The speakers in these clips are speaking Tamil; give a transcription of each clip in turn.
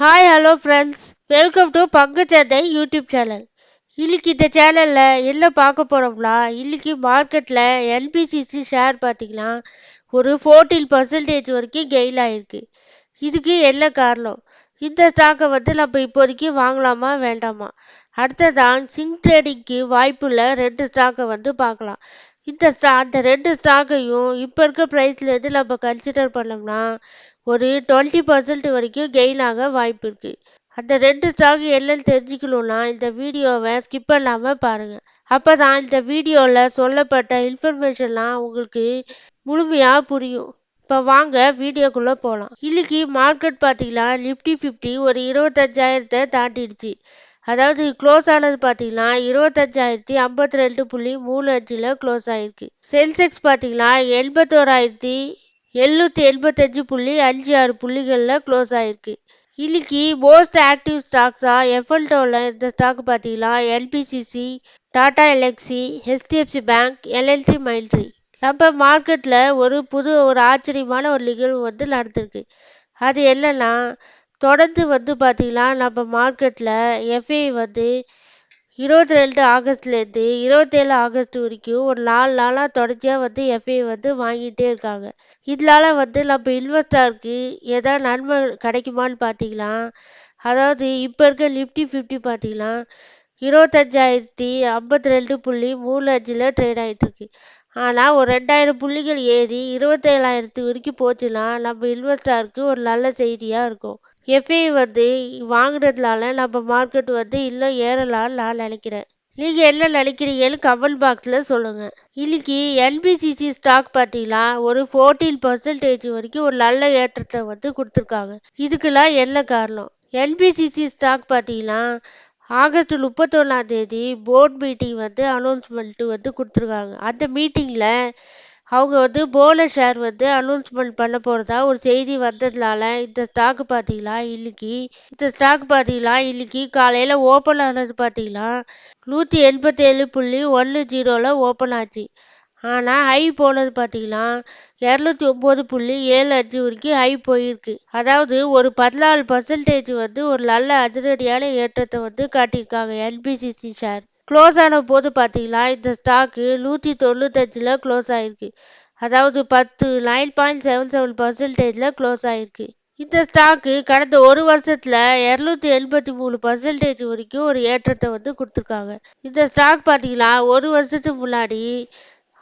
Hi hello friends welcome to பங்குச்சந்தை யூடியூப் சேனல் இன்னைக்கு இந்த சேனலில் என்ன பார்க்க போகிறோம்னா இன்னைக்கு மார்க்கெட்டில் என்பிசிசி ஷேர் பார்த்தீங்கன்னா ஒரு ஃபோர்டீன் பர்சன்டேஜ் வரைக்கும் கெயின் ஆகிருக்கு இதுக்கு என்ன காரணம்? இந்த ஸ்டாக்கை வந்து நம்ம இப்போதைக்கு வாங்கலாமா வேண்டாமா? அடுத்ததான் சிங் ட்ரேடிங்க்கு வாய்ப்புள்ள ரெண்டு ஸ்டாக்கை வந்து பார்க்கலாம். இந்த ஸ்டா அந்த ரெண்டு ஸ்டாக்கையும் இப்போ இருக்க ப்ரைஸ்லேருந்து நம்ம கன்சிடர் பண்ணோம்னா ஒரு டுவெண்ட்டி பர்சன்ட் வரைக்கும் கெயின் ஆக வாய்ப்பு இருக்குது அந்த ரெண்டு ஸ்டாக் என்னன்னு தெரிஞ்சுக்கணுன்னா இந்த வீடியோவை ஸ்கிப் பண்ணாமல் பாருங்கள் அப்போ தான் இந்த வீடியோவில் சொல்லப்பட்ட இன்ஃபர்மேஷன்லாம் உங்களுக்கு முழுமையாக புரியும். இப்போ வாங்க வீடியோக்குள்ளே போகலாம் இன்னைக்கு மார்க்கெட் பார்த்தீங்கன்னா நிஃப்டி ஃபிஃப்டி ஒரு இருபத்தஞ்சாயிரத்தை தாண்டிடுச்சு. அதாவது க்ளோஸ் ஆனது பார்த்தீங்கன்னா இருபத்தஞ்சாயிரத்தி ஐம்பத்தி ரெண்டு புள்ளி மூணு அஞ்சில் க்ளோஸ் ஆயிருக்கு. சென்செக்ஸ் பார்த்தீங்கன்னா எண்பத்தோராயிரத்தி எழுநூற்றி எண்பத்தஞ்சு புள்ளி அஞ்சு ஆறு புள்ளிகளில் க்ளோஸ் ஆயிருக்கு. இன்னைக்கு மோஸ்ட் ஆக்டிவ் ஸ்டாக்ஸாக எஃப்எல்டோவில் இருந்த ஸ்டாக் பார்த்தீங்கன்னா என்பிசிசி டாடா எல்எக்ஸி ஹெச்டிஎஃப்சி பேங்க் எல்எல்டி மைல்ட்ரி நம்ம மார்க்கெட்டில் ஒரு புது ஒரு ஆச்சரியமான ஒரு நிகழ்வு வந்து நடந்திருக்கு. அது என்னென்னா தொடர்ந்து வந்து பார்த்திங்கன்னா நம்ம மார்க்கெட்டில் எஃப்ஐ வந்து இருபத்தி ரெண்டு ஆகஸ்ட்லேருந்து இருபத்தேழு ஆகஸ்ட் வரைக்கும் ஒரு நாலு நாளாக தொடர்ச்சியாக வந்து எஃப்ஐ வந்து வாங்கிட்டே இருக்காங்க. இதனால வந்து நம்ம இன்வெஸ்டருக்கு ஏதாவது நன்மை கிடைக்குமான்னு பார்த்தீங்கன்னா அதாவது இப்போ இருக்க நிஃப்டி ஃபிஃப்டி பார்த்தீங்கன்னா இருபத்தஞ்சாயிரத்தி ஐம்பத்தி ரெண்டு புள்ளி மூணு அஞ்சில் ட்ரேட் ஆகிட்டுருக்கு ஆனால் ஒரு ரெண்டாயிரம் புள்ளிகள் ஏறி இருபத்தேழாயிரத்து வரைக்கும் போச்சுன்னா நம்ம இன்வெஸ்டருக்கு ஒரு நல்ல செய்தியாக இருக்கும். எஃப்ஐ வந்து வாங்கினதுனால நம்ம மார்க்கெட் வந்து இன்னும் ஏறலாம்னு நான் நினைக்கிறேன். நீங்கள் என்ன நினைக்கிறீங்கன்னு கமெண்ட் பாக்ஸில் சொல்லுங்கள் இன்னைக்கு என்பிசிசி ஸ்டாக் பார்த்தீங்கன்னா ஒரு ஃபோர்டீன் பர்சன்டேஜ் வரைக்கும் ஒரு நல்ல ஏற்றத்தை வந்து கொடுத்துருக்காங்க. இதுக்கெல்லாம் என்ன காரணம்? என்பிசிசி ஸ்டாக் பார்த்தீங்கன்னா ஆகஸ்ட் முப்பத்தொன்னாம் தேதி போர்ட் மீட்டிங் வந்து அனௌன்ஸ்மெண்ட்டு வந்து கொடுத்துருக்காங்க. அந்த மீட்டிங்கில் அவங்க வந்து போனஸ் ஷேர் வந்து அனௌன்ஸ்மெண்ட் பண்ண போகிறதா ஒரு செய்தி வந்ததுனால இந்த ஸ்டாக் பார்த்தீங்களா இன்னைக்கு? இந்த ஸ்டாக் பார்த்தீங்களா இன்னைக்கு? காலையில் ஓப்பன் ஆனது பார்த்தீங்களா? நூற்றி எண்பத்தேழு புள்ளி ஒன்று ஜீரோவில் ஓப்பன் ஆச்சு. ஆனால் ஹை போனது பார்த்தீங்கன்னா இரநூத்தி ஒம்பது புள்ளி ஏழு அஞ்சு வரைக்கும் ஹை போயிருக்கு. அதாவது ஒரு பதினாலு பர்சன்டேஜ் வந்து ஒரு நல்ல அதிரடியான ஏற்றத்தை வந்து காட்டியிருக்காங்க என்பிசிசி ஷேர் க்ளோஸ் ஆன போது பார்த்தீங்கன்னா இந்த ஸ்டாக்கு நூற்றி தொண்ணூத்தஞ்சில் க்ளோஸ் ஆகிருக்கு அதாவது பத்து நைன் பாயிண்ட் செவன் செவன் பர்சன்டேஜில் க்ளோஸ் ஆகிருக்கு இந்த ஸ்டாக்கு கடந்த ஒரு வருஷத்தில் இரநூத்தி எண்பத்தி மூணு பர்சன்டேஜ் வரைக்கும் ஒரு ஏற்றத்தை வந்து கொடுத்துருக்காங்க. இந்த ஸ்டாக் பார்த்தீங்கன்னா ஒரு வருஷத்துக்கு முன்னாடி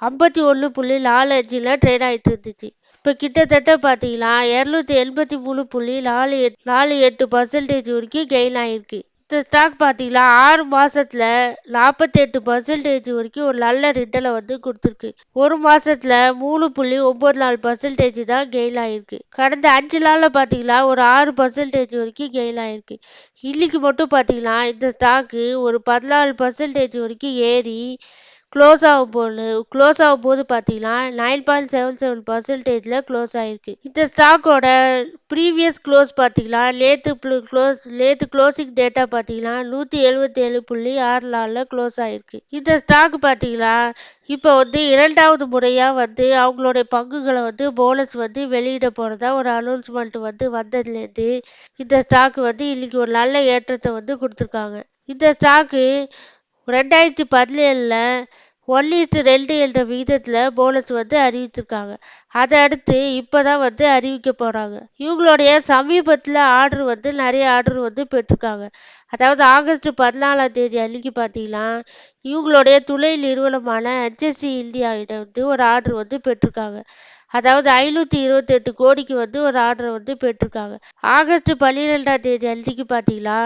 ஐம்பத்தி ஒன்று புள்ளி நாலு அஞ்சில் ட்ரேட் ஆகிட்டு இருந்துச்சு. இப்போ கிட்டத்தட்ட பார்த்தீங்கன்னா இரநூத்தி எண்பத்தி மூணு புள்ளி நாலு எட் நாலு எட்டு பர்சன்டேஜ் வரைக்கும் கெயின் ஆகிருக்கு ஸ்டாக் பார்த்தீங்களா? ஆறு மாதத்தில் நாற்பத்தெட்டு பர்சன்டேஜ் வரைக்கும் ஒரு நல்ல ரிட்டனை வந்து கொடுத்துருக்கு. ஒரு மாதத்தில் மூணு புள்ளி ஒம்பது நாலு பர்சன்டேஜ் தான் கெயின் ஆகிருக்கு கடந்த அஞ்சு நாளில் பார்த்தீங்கன்னா ஒரு ஆறு பர்சன்டேஜ் வரைக்கும் கெயின் ஆகிருக்கு இன்னைக்கு மட்டும் பார்த்தீங்கன்னா இந்த ஸ்டாக்கு ஒரு பதினாலு பர்சன்டேஜ் வரைக்கும் ஏறி க்ளோஸ் ஆகும் போது க்ளோஸ் ஆகும் போது பார்த்தீங்கன்னா நைன் பாயிண்ட் செவன் செவன் பர்சன்டேஜில் க்ளோஸ் ஆகிருக்கு இந்த ஸ்டாக்கோட ப்ரீவியஸ் க்ளோஸ் பார்த்தீங்கன்னா நேற்று க்ளோஸ் நேற்று க்ளோசிங் டேட்டா பார்த்தீங்கன்னா நூற்றி எழுபத்தி ஏழு புள்ளி ஆறு நாளில் க்ளோஸ் ஆகிருக்கு இந்த ஸ்டாக் பார்த்தீங்கன்னா இப்போ வந்து இரண்டாவது முறையாக வந்து அவங்களுடைய பங்குகளை வந்து போனஸ் வந்து வெளியிட போகிறதா ஒரு அனௌன்ஸ்மெண்ட் வந்து வந்ததுலேருந்து இந்த ஸ்டாக் வந்து இன்றைக்கி ஒரு நல்ல ஏற்றத்தை வந்து கொடுத்துருக்காங்க. இந்த ஸ்டாக்கு ரெண்டாயிரத்தி பதினேழில் ஒன் இஸ்டு ரெண்டு என்ற விகிதத்தில் போனஸ் வந்து அறிவிச்சிருக்காங்க. அதை அடுத்து இப்போ தான் வந்து அறிவிக்க போகிறாங்க இவங்களுடைய சமீபத்தில் ஆர்டர் வந்து நிறைய ஆர்டர் வந்து பெற்றிருக்காங்க. அதாவது ஆகஸ்ட் பதினாலாம் தேதி அன்னைக்கு பார்த்தீங்கன்னா இவங்களுடைய துணை நிறுவனமான ஹெச்எஸ்சி இந்தியாவிடம் வந்து ஒரு ஆர்டர் வந்து பெற்றிருக்காங்க. அதாவது ஐநூற்றி இருபத்தெட்டு கோடிக்கு வந்து ஒரு ஆர்டர் வந்து பெற்றிருக்காங்க. ஆகஸ்ட் பன்னிரெண்டாம் தேதி அன்றைக்கு பார்த்தீங்கன்னா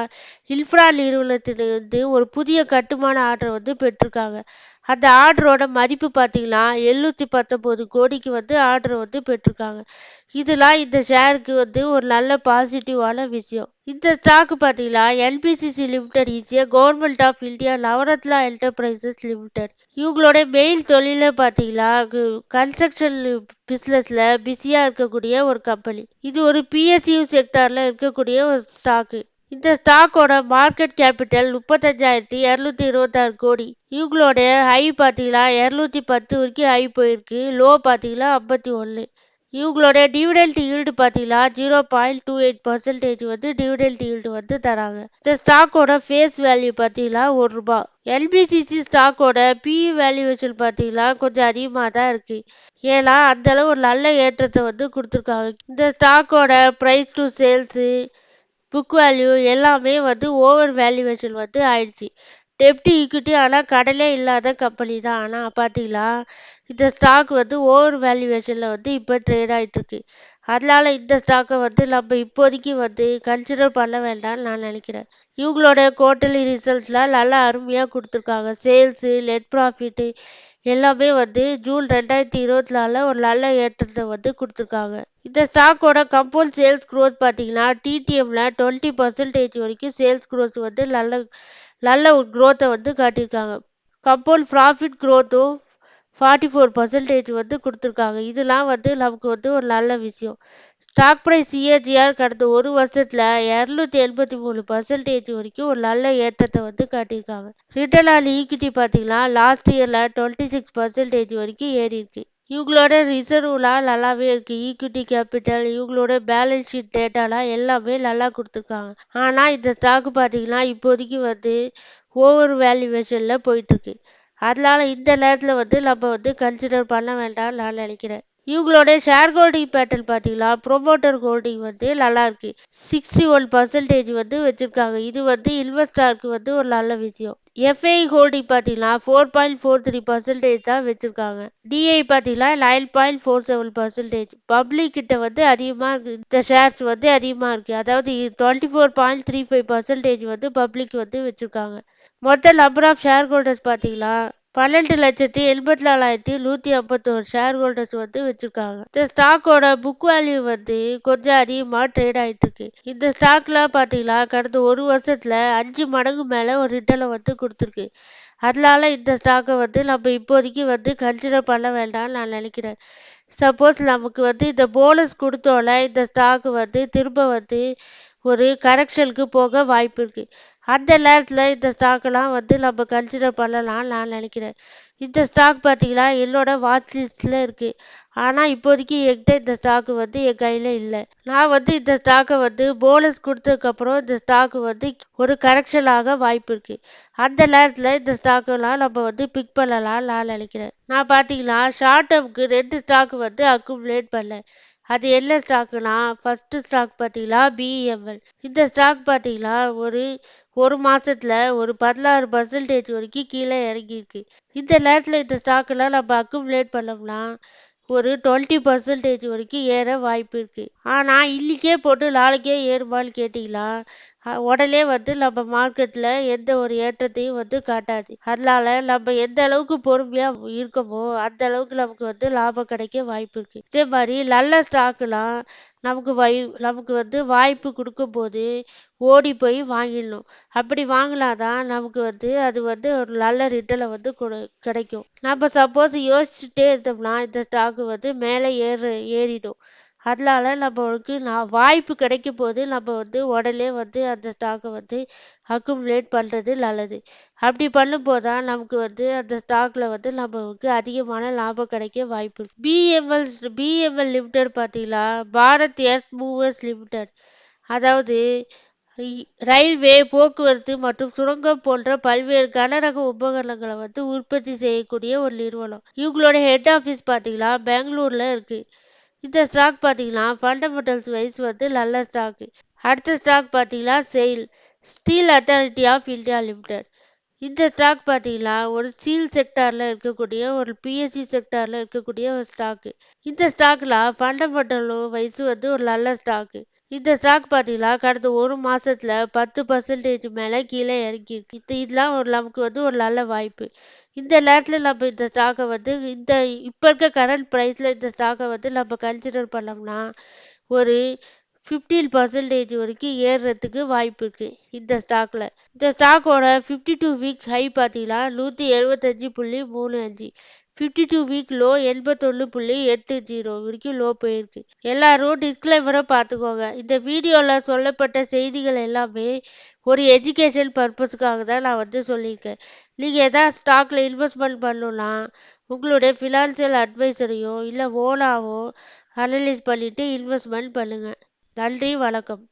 இன்ஃப்ரா நிறுவனத்திலிருந்து ஒரு புதிய கட்டுமான ஆர்டர் வந்து பெற்றிருக்காங்க. அந்த ஆர்டரோட மதிப்பு பார்த்தீங்கன்னா எழுநூற்றி பத்தொம்போது கோடிக்கு வந்து ஆர்டர் வந்து பெற்றிருக்காங்க. இதெல்லாம் இந்த ஷேருக்கு வந்து ஒரு நல்ல பாசிட்டிவான விஷயம். இந்த ஸ்டாக் பார்த்தீங்கன்னா என்பிசிசி லிமிடெட் ஈஸியாக government of India Navratna enterprises limited இவங்களோட மெயில் தொழில பார்த்தீங்கன்னா கன்ஸ்ட்ரக்ஷன் பிஸ்னஸில் பிஸியாக இருக்கக்கூடிய ஒரு கம்பெனி இது ஒரு பிஎஸ்யூ செக்டாரில் இருக்கக்கூடிய ஒரு ஸ்டாக்கு இந்த ஸ்டாக்கோட மார்க்கெட் கேபிட்டல் முப்பத்தஞ்சாயிரத்தி இரநூத்தி இருபத்தாறு கோடி. இவங்களோட ஹை பார்த்தீங்கன்னா இரநூத்தி பத்து வரைக்கும் ஹை போயிருக்கு. லோ பார்த்தீங்கன்னா ஐம்பத்தி ஒன்று இவங்களோட டிவிடெண்ட் ஈல்டு பார்த்தீங்கன்னா zero point two eight percentage வந்து டிவிடெண்ட் ஈல்டு வந்து தராங்க. இந்த ஸ்டாக்கோட ஃபேஸ் வேல்யூ பார்த்தீங்கன்னா ஒரு ரூபா. எல்பிசிசி ஸ்டாக்கோட பிஇ வேல்யூவேஷன் பார்த்தீங்கன்னா கொஞ்சம் அதிகமாக தான் இருக்கு. ஏன்னா அந்த அளவு ஒரு நல்ல ஏற்றத்தை வந்து கொடுத்துருக்காங்க. இந்த ஸ்டாக்கோட price to sales book value எல்லாமே வந்து ஓவர் வேல்யூவேஷன் வந்து ஆயிடுச்சு. டெப்ட் ஈக்விட்டி ஆனால் கடலே இல்லாத கம்பெனி தான். ஆனால் பார்த்தீங்களா இந்த ஸ்டாக் வந்து ஓவர் வேல்யூவேஷனில் வந்து இப்போ ட்ரேட் ஆகிட்டுருக்கு அதனால இந்த ஸ்டாக்கை வந்து நம்ம இப்போதைக்கு வந்து கன்சிடர் பண்ண வேண்டாம்னு நான் நினைக்கிறேன். இவங்களோட குவார்ட்டர்லி ரிசல்ட்ஸ்லாம் நல்லா அருமையாக கொடுத்துருக்காங்க. சேல்ஸு நெட் ப்ராஃபிட்டு எல்லாமே வந்து ஜூன் ரெண்டாயிரத்தி இருபத்தி நாலில் ஒரு நல்ல ஏற்றத்தை வந்து கொடுத்துருக்காங்க. இந்த ஸ்டாக்கோட கம்பவுண்ட் சேல்ஸ் க்ரோத் பார்த்தீங்கன்னா டிடிஎம்ல டுவெண்ட்டி பர்சன்டேஜ் வரைக்கும் சேல்ஸ் க்ரோத் வந்து நல்ல நல்ல ஒரு க்ரோத்தை வந்து காட்டியிருக்காங்க. கம்பவுண்ட் ப்ராஃபிட் க்ரோத்தும் ஃபார்ட்டி ஃபோர் பர்சன்டேஜ் வந்து கொடுத்துருக்காங்க. இதெல்லாம் வந்து நமக்கு வந்து ஒரு நல்ல விஷயம். ஸ்டாக் ப்ரைஸ் சிஏஜிஆர் கடந்த ஒரு வருஷத்தில் இரநூத்தி எண்பத்தி மூணு பர்சன்டேஜ் வரைக்கும் ஒரு நல்ல ஏற்றத்தை வந்து காட்டியிருக்காங்க. ரிட்டர்ன் ஆன் ஈக்விட்டி பார்த்தீங்கன்னா லாஸ்ட் இயரில் டுவெண்ட்டி சிக்ஸ் பர்சன்டேஜ் வரைக்கும் ஏறி இருக்கு. இவங்களோட ரிசர்வ்லாம் நல்லாவே இருக்குது ஈக்விட்டி கேபிட்டல் இவங்களோட பேலன்ஸ் ஷீட் டேட்டாலாம் எல்லாமே நல்லா கொடுத்துருக்காங்க. ஆனால் இந்த ஸ்டாக்கு பார்த்தீங்கன்னா இப்போதைக்கு வந்து ஓவர் வேல்யூவேஷனில் போயிட்டுருக்கு அதனால இந்த நேரத்தில் வந்து நம்ம வந்து கன்சிடர் பண்ண வேண்டாம்னு நான் நினைக்கிறேன். இவங்களோட ஷேர் ஹோல்டிங் பேட்டர்ன் பார்த்தீங்கன்னா ப்ரொமோட்டர் ஹோல்டிங் வந்து நல்லா இருக்கு. சிக்ஸ்டி ஒன் பர்சன்டேஜ் வந்து வச்சுருக்காங்க. இது வந்து இன்வெஸ்டாருக்கு வந்து ஒரு நல்ல விஷயம். எஃப்ஐ ஹோல்டிங் பார்த்தீங்கன்னா four point four three percentage தான் வச்சுருக்காங்க. டிஐ பார்த்தீங்கன்னா nine point four seven percentage public கிட்ட வந்து அதிகமாக இருக்கு. இந்த ஷேர்ஸ் வந்து அதிகமாக இருக்குது அதாவது twenty four point three five percentage வந்து பப்ளிக் வந்து வச்சுருக்காங்க. மொத்த நம்பர் ஆஃப் ஷேர் ஹோல்டர்ஸ் பார்த்தீங்களா? பன்னெண்டு லட்சத்தி எண்பத்தி நாலாயிரத்தி நூற்றி ஐம்பத்தோரு ஷேர் ஹோல்டர்ஸ் வந்து வச்சுருக்காங்க. இந்த ஸ்டாக்கோட புக் வேல்யூ வந்து கொஞ்சம் அதிகமாக ட்ரேட் ஆகிட்டு இருக்கு. இந்த ஸ்டாக்லாம் பார்த்தீங்கன்னா கடந்த ஒரு வருஷத்தில் அஞ்சு மடங்கு மேலே ஒரு ரிட்டர்னை வந்து கொடுத்துருக்கு. அதனால இந்த ஸ்டாக்கை வந்து நம்ம இப்போதைக்கு வந்து கன்சிடர் பண்ண வேண்டாம்னு நான் நினைக்கிறேன். சப்போஸ் நமக்கு வந்து இந்த போனஸ் கொடுத்தோன்னே இந்த ஸ்டாக் வந்து திரும்ப வந்து ஒரு கரெக்ஷனுக்கு போக வாய்ப்பு இருக்குது அந்த நேரத்தில் இந்த ஸ்டாக்கெல்லாம் வந்து நம்ம கன்சிடர் பண்ணலாம்னு நான் நினைக்கிறேன். இந்த ஸ்டாக் பார்த்தீங்கன்னா என்னோட வாட்ச் லிஸ்ட்டில் இருக்குது ஆனால் இப்போதைக்கு என்கிட்ட இந்த ஸ்டாக்கு வந்து என் கையில் இல்லை. நான் வந்து இந்த ஸ்டாக்கை வந்து போனஸ் கொடுத்ததுக்கப்புறம் இந்த ஸ்டாக்கு வந்து ஒரு கரெக்ஷனாக வாய்ப்பு இருக்குது அந்த நேரத்தில் இந்த ஸ்டாக்கெல்லாம் நம்ம வந்து பிக் பண்ணலாம்னு நான் நினைக்கிறேன். நான் பார்த்தீங்கன்னா ஷார்ட் டேர்முக்கு ரெண்டு ஸ்டாக் வந்து அக்குமுலேட் பண்ணேன். அது என்ன ஸ்டாக்குனா ஃபஸ்ட்டு ஸ்டாக் பார்த்தீங்கன்னா பிஎம்எல் இந்த ஸ்டாக் பார்த்தீங்கன்னா ஒரு ஒரு மாதத்தில் ஒரு பதினாறு பர்சன்டேஜ் வரைக்கும் கீழே இறங்கியிருக்கு. இந்த நேரத்தில் இந்த ஸ்டாக்கெல்லாம் நம்ம அக்குமுலேட் பண்ணோம்னா ஒரு டுவெண்ட்டி பர்சன்டேஜ் வரைக்கும் ஏற வாய்ப்பு இருக்குது ஆனால் இன்றைக்கே போட்டு நாளைக்கே ஏறுமான்னு கேட்டிங்களா? உடனே வந்து நம்ம மார்க்கெட்டில் எந்த ஒரு ஏற்றத்தையும் வந்து காட்டாது. அதனால நம்ம எந்த அளவுக்கு பொறுமையாக இருக்கமோ அந்த அளவுக்கு நமக்கு வந்து லாபம் கிடைக்க வாய்ப்பு இருக்குது இதே மாதிரி நல்ல ஸ்டாக்குலாம் நமக்கு வை நமக்கு வந்து வாய்ப்பு கொடுக்கும்போது ஓடி போய் வாங்கிடணும். அப்படி வாங்கினாதான் நமக்கு வந்து அது வந்து ஒரு நல்ல ரிட்டனை வந்து கொடு கிடைக்கும். நம்ம சப்போஸ் யோசிச்சுட்டே இருந்தோம்னா இந்த ஸ்டாக்கு வந்து மேலே ஏறு ஏறிடும். அதனால நம்மளுக்கு நான் வாய்ப்பு கிடைக்கும் போது நம்ம வந்து உடனே வந்து அந்த ஸ்டாக்கை வந்து அக்குமுலேட் பண்ணுறது நல்லது. அப்படி பண்ணும்போது தான் நமக்கு வந்து அந்த ஸ்டாக்கில் வந்து நமக்கு அதிகமான லாபம் கிடைக்க வாய்ப்பு. பிஎம்எல் பிஎம்எல் லிமிடெட் பார்த்தீங்கன்னா பாரத் எஸ் மூவர்ஸ் லிமிடெட். அதாவது ரயில்வே போக்குவரத்து மற்றும் சுரங்கம் போன்ற பல்வேறு கனரக உபகரணங்களை வந்து உற்பத்தி செய்யக்கூடிய ஒரு நிறுவனம். இவங்களோட ஹெட் ஆஃபீஸ் பார்த்தீங்கன்னா பெங்களூரில் இருக்குது இந்த ஸ்டாக் பார்த்தீங்கன்னா ஃபண்டமெண்டல்ஸ் வைஸ் வந்து நல்ல ஸ்டாக் அடுத்த ஸ்டாக் பார்த்தீங்கன்னா SAIL steel authority of India limited இந்த ஸ்டாக் பார்த்தீங்கன்னா ஒரு ஸ்டீல் செக்டாரில் இருக்கக்கூடிய ஒரு பிஎஸ்சி செக்டாரில் இருக்கக்கூடிய ஒரு ஸ்டாக்கு இந்த ஸ்டாக்ல ஃபண்டமெண்டலும் வயசு வந்து ஒரு நல்ல ஸ்டாக்கு இந்த ஸ்டாக் பார்த்தீங்கன்னா கடந்த ஒரு மாதத்தில் பத்து பர்சன்டேஜ் மேலே கீழே இறங்கியிருக்கு. இது இதெல்லாம் ஒரு நமக்கு வந்து ஒரு நல்ல வாய்ப்பு. இந்த நேரத்தில் நம்ம இந்த ஸ்டாக்கை வந்து இந்த இப்போ இருக்க கரண்ட் ப்ரைஸில் இந்த ஸ்டாக்கை வந்து நம்ம கன்சிடர் பண்ணோம்னா ஒரு ஃபிஃப்டீன் பர்சன்டேஜ் வரைக்கும் ஏறுறதுக்கு வாய்ப்பு இருக்குது இந்த ஸ்டாக்கில் இந்த ஸ்டாக்கோட ஃபிஃப்டி டூ வீக் ஹை பார்த்தீங்கன்னா நூற்றி எழுபத்தஞ்சு புள்ளி மூணு அஞ்சு. ஃபிஃப்டி டூ வீக் லோ எண்பத்தொன்று புள்ளி எட்டு ஜீரோ வரைக்கும் லோ போயிருக்கு. எல்லாரும் டிஸ்க்ளைமரை பார்த்துக்கோங்க இந்த வீடியோவில் சொல்லப்பட்ட செய்திகள் எல்லாமே ஒரு எஜுகேஷன் பர்பஸ்க்காக தான் நான் வந்து சொல்லியிருக்கேன். நீங்கள் எதாவது ஸ்டாக்கில் இன்வெஸ்ட்மெண்ட் பண்ணணும்னா உங்களுடைய ஃபினான்சியல் அட்வைசரையோ இல்லை ஓனாவோ அனலைஸ் பண்ணிவிட்டு இன்வெஸ்ட்மெண்ட் பண்ணுங்கள் நன்றி வணக்கம்.